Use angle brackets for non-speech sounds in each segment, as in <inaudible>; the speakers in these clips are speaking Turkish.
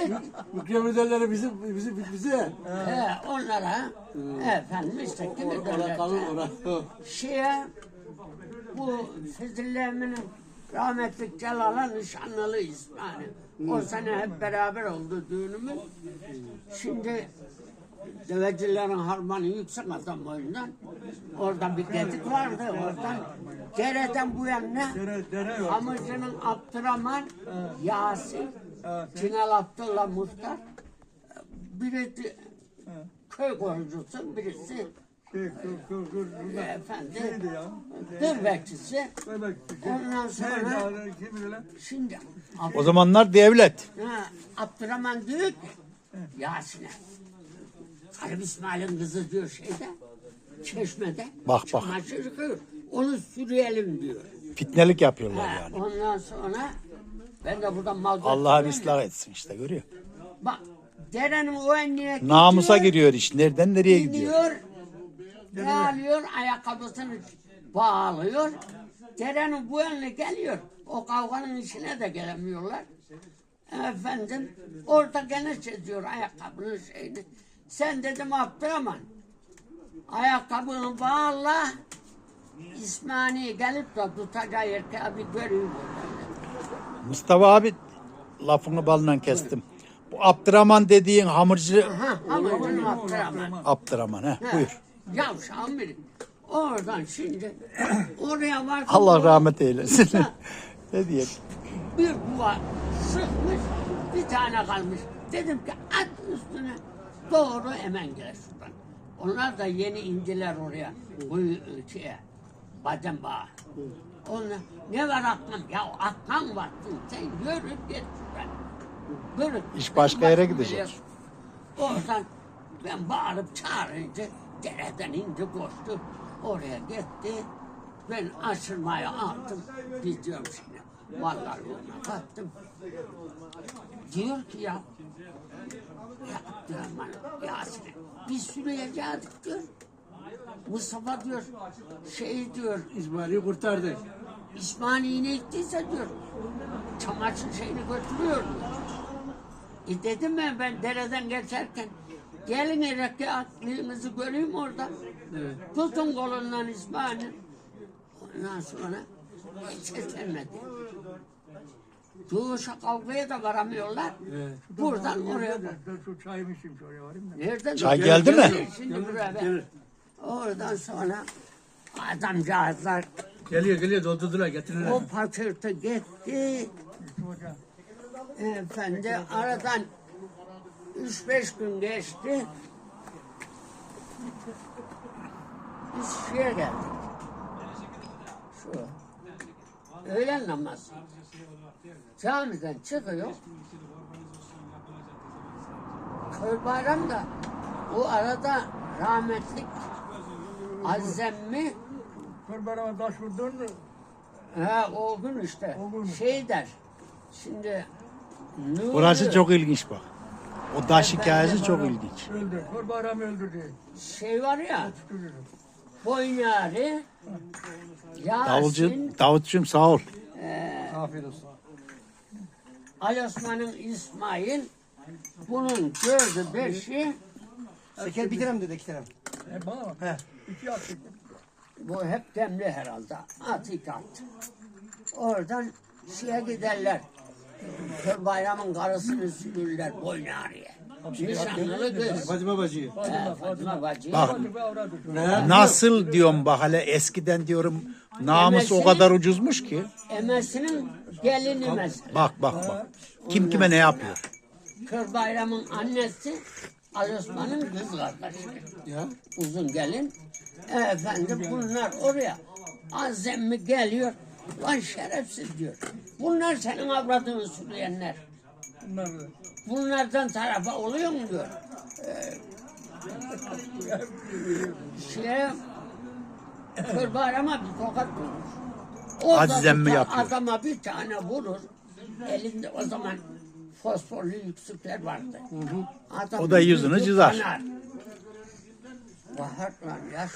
Evet. Mükemmelleri bizim bizim bize. He, onlara efendim işte kimi Ora kalın. Şeye bu Fezil Emin'in rahmetli Celal'a nişanlılı İsmail. O sene hep beraber oldu düğünümüz. Şimdi Devecilerin harmanı yüksek adam boyundan. Orada bir gedik vardı. Oradan dereden bu yana Dere, dere yok. Hamıcı'nın Abdurrahman, Yasin, Cinal Abdullah Muhtar, biri de- köy korucusu, birisi Şey, burada. ya? bekçisi. Bebek. Ondan sonra-? Şimdi O zamanlar devlet. ha, Abdurrahman diyor ki Yasin'e, Karım İsmail'in kızı diyor şeyde, çeşmede, Bak, bak. çamaşır yıkıyor. Onu sürüyelim diyor. Fitnelik yapıyorlar Ha, yani. Ondan sonra ben de buradan mal Allah götürüyorum ıslah etsin işte görüyor. Bak derenin o enline Namusa giriyor iş. Nereden nereye gidiyor? gidiyor. Ne alıyor? Ayakkabısını bağlıyor. Derenin bu enine geliyor. O kavganın içine de gelemiyorlar. Efendim orada gene çiziyor ayakkabının şeyini. Sen dedim Abdurrahman ayakkabını bağla İsmail'i gelip de tutacağı erkeği bir göreyim orada. Mustafa abi lafını balından kestim. Bu Abdurrahman dediğin hamurcu Ha, hamurcunun Abdurrahman. Abdurrahman he Ha, buyur. Yavşan biri. Oradan şimdi oraya var. Allah rahmet eylesin. <laughs> ne diyeyim? Bir duvar sıkmış, bir tane kalmış. Dedim ki at üstüne doğru hemen gel şuradan. Onlar da yeni indiler oraya. Bu şeye, badem bağı. Onlar, ne var aklım? Ya aklım var. Sen yürü git. Yürü. İş başka yere gidecek. Oradan ben bağırıp çağırınca dereden indi koştu. Oraya gitti. Ben aşırmaya aldım. Gidiyorum şimdi. Vallahi ona baktım. Diyor ki ya ya Abdurrahman Yasin biz sürüyeceğiz diyor. Mustafa diyor şey diyor İsmail'i kurtardı. İsmail ne ettiyse diyor. Çamaşır şeyini götürüyor diyor. E dedim ben ben dereden geçerken gelin ereke aklınızı göreyim orada. Evet. Tutun kolundan İsmail'in. Ondan sonra hiç seslenmedi. Doğuşa kavgaya da varamıyorlar. Evet. Buradan oraya. Dur şu çayımı içeyim şuraya varayım da. Nereden? Çay geldi mi? Şimdi buraya ben. Gelir. Oradan sonra adamcağızlar Geliyor geliyor doldurdular getirirler. o patırtı gitti. Efendi aradan üç beş gün geçti. Biz şuraya geldik. Şu. Öğlen namazı. Camiden çıkıyor. Kör bayram da o arada rahmetlik Azemmi Kurbanıma taş vurdun mu? ha o gün işte O gün. şey der. Şimdi Nuri- Burası çok ilginç bak. O daş hikayesi çok ilginç. Öldü. Kurbanımı öldürdü. şey var ya Öldürdü. Davulcu, Yasin Davutçum sağ ol. Afiyet olsun. Ali Osman'ın İsmail bunun dördü beşi Şeker bir tane mi dedi iki tane? E bana bak. He. İki attık. bu hep demli herhalde at iki at oradan şeye giderler Kör bayramın karısını sürürler Boynyari'ye nişanlılı kız Fatime bacıyı. He, Fatıma bacı Bak Hadi be avradı. nasıl diyorum bak hele eskiden diyorum namus o kadar ucuzmuş ki. emesinin gelini mesela Bak bak bak. Kim kime ne yapıyor? Kör bayramın annesi Ali Osman'ın kız kardeşi Ya. uzun gelin. Efendim bunlar oraya azemmi geliyor. Lan şerefsiz diyor. Bunlar senin avradını sürüyenler. Bunlar da. Bunlardan tarafa oluyor mu diyor. Ee, şey, kör bayrama bir tokat vurur. O da Aziz emmi tutar, yapıyor. Adama bir tane vurur. Elinde o zaman fosforlu yüksükler vardı. Adam O da yüzünü yüzü çizer. kanar. Bahar lan yaş.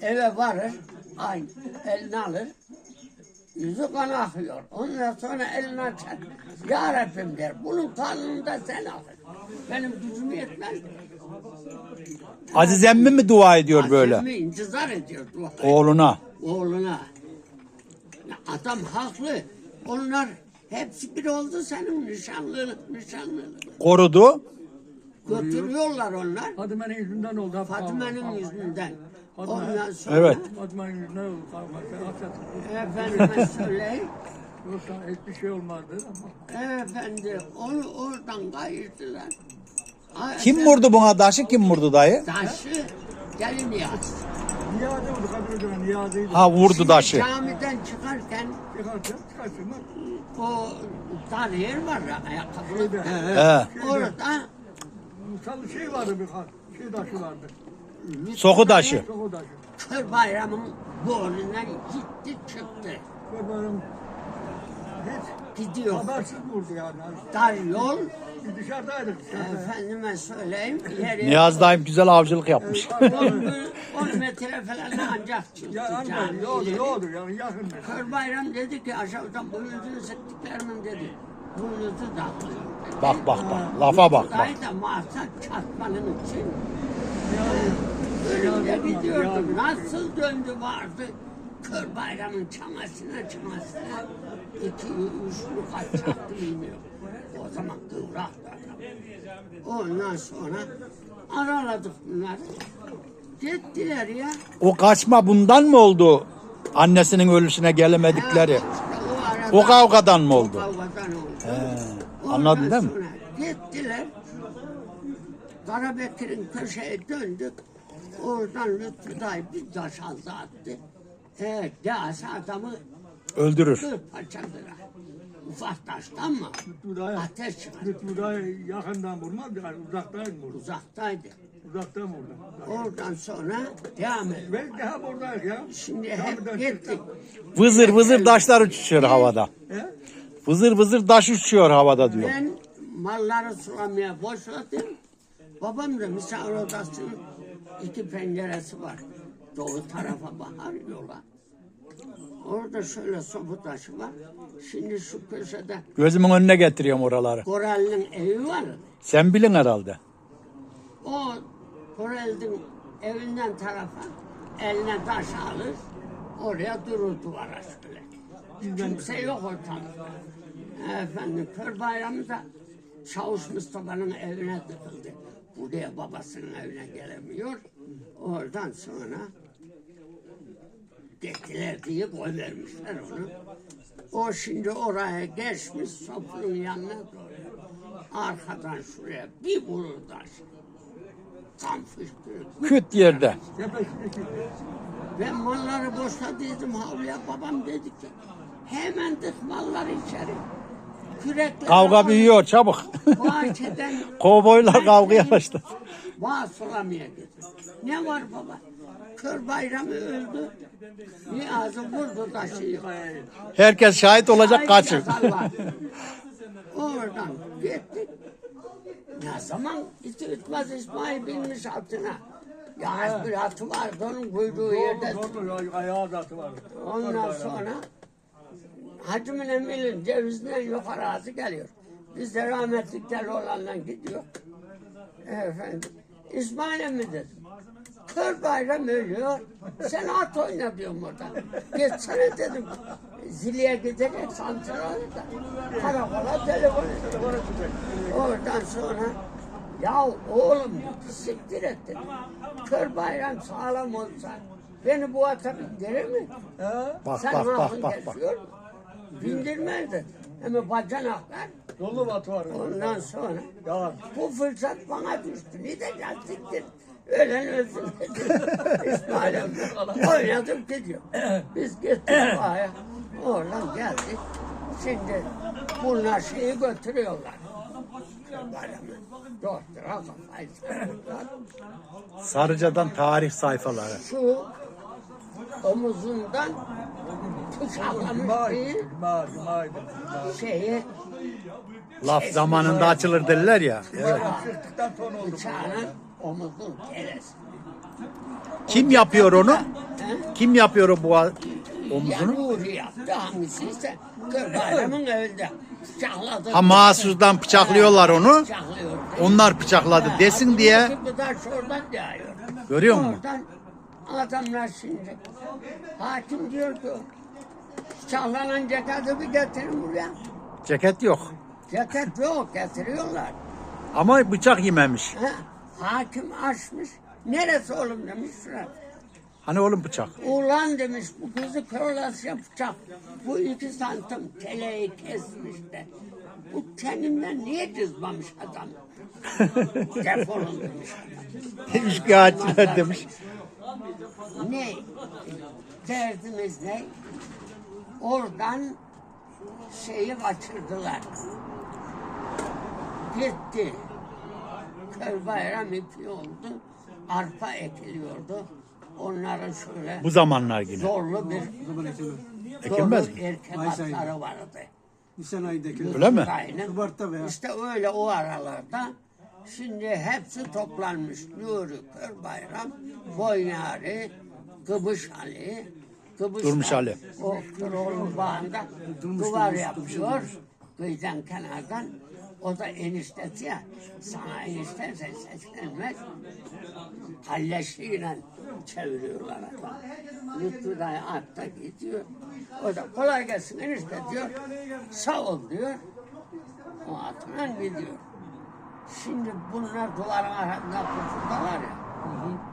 Eve varır, aynı eline alır. Yüzü kan akıyor. Ondan sonra elini açar. Ya Rabbim der. Bunun karnında sen akır. Benim gücüm yetmez. Aziz emmi mi dua ediyor böyle? Azimi intizar ediyor dua. Oğluna. Oğluna. Adam haklı. Onlar hepsi bir oldu senin nişanlını, nişanlını. Korudu. Götürüyorlar onlar. Fatime'nin yüzünden oldu. Fatime'nin yüzünden. Ondan sonra Evet. Fatime'nin yüzünden oldu. efendime söyleyeyim. <laughs> Yoksa hiçbir şey olmazdı ama. Efendi onu oradan kayırdılar. Ay, Kim vurdu buna taşı? Kim vurdu dayı? Taşı gelin yaz. Niyazi oldu Kadir Niyazi'ydi. Ha vurdu taşı. Camiden çıkarken Çıkarsın, çıkarsın. O dar yer var ya ayakkabı. He. Orada Musal şey vardı bir kan. Şey taşı vardı. Soku taşı. Çok o taşı. Kır bayramın boğulundan gitti çıktı. Kurbanım hiç Gidiyor. habersiz vurdu yani. Dar yol Biz dışarıdaydık. dışarıda. efendime söyleyeyim yere Niyaz dayım güzel avcılık yapmış. <laughs> 10 metre falan ancak çıktı Ya anne cami yoldu ileri. yoldu yani yakındı. Kır bayram dedi ki aşağıdan boynuzunu sıktıklarımın dedi. Boynuzu da Bak bak bak. Lafa bak bak. Dayı da mahzak çatmanın için önümde gidiyordum. Nasıl döndü vardı. Kır bayramın çamasına çamasına iki üçlü kaç çaktı bilmiyorum. O zaman kıvraktı adam. Ondan sonra araladık bunları. Gittiler ya. O kaçma bundan mı oldu? Annesinin ölüsüne gelemedikleri. O arada- O kavgadan mı oldu? O kavgadan oldu. anladın Ondan değil mi? sonra Gittiler. Karabekir'in köşeye döndük. Oradan Lütfü dayı bir taş aldı attı. Evet, değerse adamı Öldürür. kır parçaladılar. Ufak taştan mı? Budaya, Ateş çıkardı. Lütfü budaya yakından vurmaz yani vurdu. Uzaktaydı. Uzaktan vurdu. Oradan sonra devam et. Ben daha buradayız ya. Şimdi hep gittik. Vızır vızır taşlar uçuşuyor havada. He? Vızır vızır taş uçuyor havada diyor. Ben malları sulamaya boşladım. Babam da misafir odasının iki penceresi var. Doğu tarafa bakar yola. Orada şöyle sobu taşı var. Şimdi şu köşede Gözümün önüne getiriyorum oraları. Korel'in evi var. Sen bilin herhalde. O Korel'in evinden tarafa eline taş alır. Oraya durur duvara şöyle. Kimse yok ortalıkta. Efendim kör bayramı da Çavuş Mustafa'nın evine tıkıldı. Buraya babasının evine gelemiyor. Oradan sonra gittiler diye koy vermişler onu. O şimdi oraya geçmiş sopunun yanına doğru. Arkadan şuraya bir vurur taş. Küt yerde. Ben malları boşladıydım havluya. Babam dedi ki hemen tık malları içeri. Kürekle Kavga büyüyor çabuk. Bahçeden <laughs> Kovboylar kavgaya başladı. Bağ sulamaya gitti. Ne var baba? Kör bayramı öldü. Niyazi vurdu taşı. Herkes şahit olacak kaçın. <laughs> Oradan gittik. Ne zaman içi ütmez İsmail binmiş altına. Ya bir atı vardı onun kuyruğu yerde. Zorlu ayağı zatı var. Ondan sonra Hacı Münemil'in cevizinden yukarı ağzı geliyor. Biz de rahmetli deli olanla gidiyor. Efendim, İsmail emmi dedim. Kör bayram ölüyor. Sen at oyna diyorum orada. Geçsene dedim. Ziliye gidecek santralda. Karakola telefon ediyor. Oradan sonra ya oğlum dedi, siktir et dedi. Kör bayram sağlam olsa beni bu ata bindirir mi? Bak Sen bak bak bak bak. kesiyor. Bindirmezdi. Ama bacanaklar Dolu batı var. ondan sonra Ya bu fırsat bana düştü. Ne de siktir. Ölen ölsün dedi. <laughs> İsmail amca oynadık gidiyor. Biz gittik <clears throat> aya. Oradan geldik. Şimdi bunlar şeyi götürüyorlar. Doktora kafayı sarıyorlar. Sarıca'dan tarih sayfaları. Şu omuzundan bıçaklamış Cuma'ydı. şeyi Laf zamanında açılır derler ya. Bıçağının omuzun teresi. Kim yapıyor onu? Kim yapıyor bu Omzunu? Ya Nuri yaptı hangisi ise Bayram'ın evinde. Bıçakladı. Ha mahsusdan bıçaklıyorlar onu. Bıçaklıyor. Onlar bıçakladı Ha, desin diye. şuradan yağıyor. Görüyor musun? Oradan adamlar şimdi. Hakim diyor ki bıçaklanan ceketi bir getirin buraya. Ceket yok. Ceket yok getiriyorlar. Ama bıçak yememiş. Ha, hakim açmış. Neresi oğlum demiş şurası. Hani oğlum bıçak. Ulan demiş bu kızı körlasıya bıçak. Bu iki santim teleyi kesmiş de. Bu kendinden niye cızmamış adam? <laughs> Defolun demiş adam. Şikayetçiler demiş. Ne? Derdimiz ne? Oradan şeyi kaçırdılar. Gitti. Köy bayram ipi oldu. Arpa ekiliyordu. Onların şöyle Bu zamanlar yine. zorlu bir Zaman. Ekilmez zorlu mi? erkek Mayıs ayında. vardı. Nisan ayındaki. Öyle mi? Aynen. Şubat'ta veya. İşte öyle o aralarda. Şimdi hepsi toplanmış. Nuri Kör Bayram, Boynari, Kıbış Ali, Kıbış Durmuş Ali. O Köroğlu bağında duvar yapıyor. Kıyıdan kenardan. O da eniştesi ya. Sana enişte sen seslenmez. Kalleşliğiyle çeviriyorlar adam. Lütfü dayı atta gidiyor. O da kolay gelsin enişte diyor. Sağ ol diyor. O atla gidiyor. Şimdi bunlar duvarın arkasında pusurdalar ya.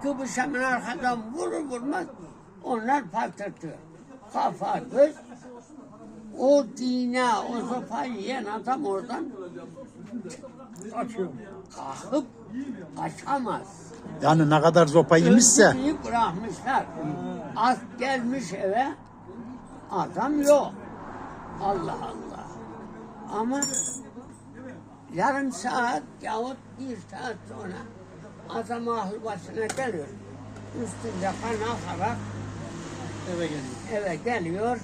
Kıbrıs hemen arkadan vurur vurmaz onlar patırtıyor. Kafa göz o dine, o sopayı yiyen adam oradan Açıyor. kalkıp kaçamaz. Yani ne kadar zopa yemişse. Öldürmeyi bırakmışlar. At gelmiş eve, adam yok. Allah Allah. Ama yarım saat yahut bir saat sonra adam ahıl başına geliyor. Üstünde kan akarak Eve geliyor. eve geliyor.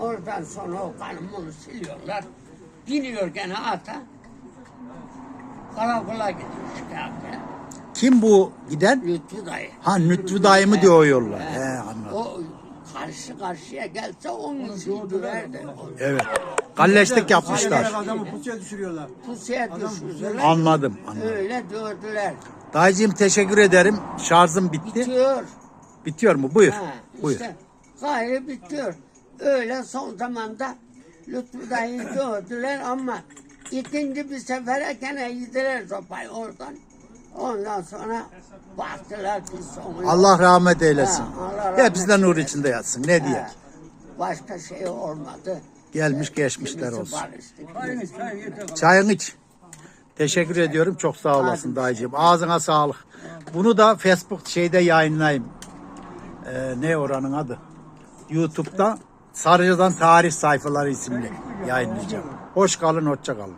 Oradan sonra o kanımını siliyorlar. Biniyor gene ata. Karakola gidiyor şikayete. Kim bu giden? Lütfü dayı. Ha Lütfü dayı mı diyorlar. He anladım. O karşı karşıya gelse on kişiyi döverdi. Evet. Kalleşlik yapmışlar. Adamı pusuya düşürüyorlar. Pusuya düşürdüler. Anladım. anladım. Öyle dövdüler. Dayıcığım teşekkür ederim. Şarjım bitti. Bitiyor. Bitiyor mu? Buyur. Ha, Buyur. işte gayrı bitiyor. Öyle son zamanda Lütfü dayıyı <coughs> dövdüler ama ikinci bir sefere gene yediler sopayı oradan. Ondan sonra baktılar ki sonu. Allah rahmet eylesin. Ha, Allah rahmet Hepsinden nur içinde yatsın. Ne diye? Başka şey olmadı. Gelmiş geçmişler olsun. barıştı. Aynı çay yeter. Çayını iç. Teşekkür ediyorum. Çok sağ olasın dayıcığım. Ağzına sağlık. Bunu da Facebook şeyde yayınlayayım. Ee, ne oranın adı? YouTube'da Sarıcı'dan tarih sayfaları isimli yayınlayacağım. Hoş kalın, hoşça kalın.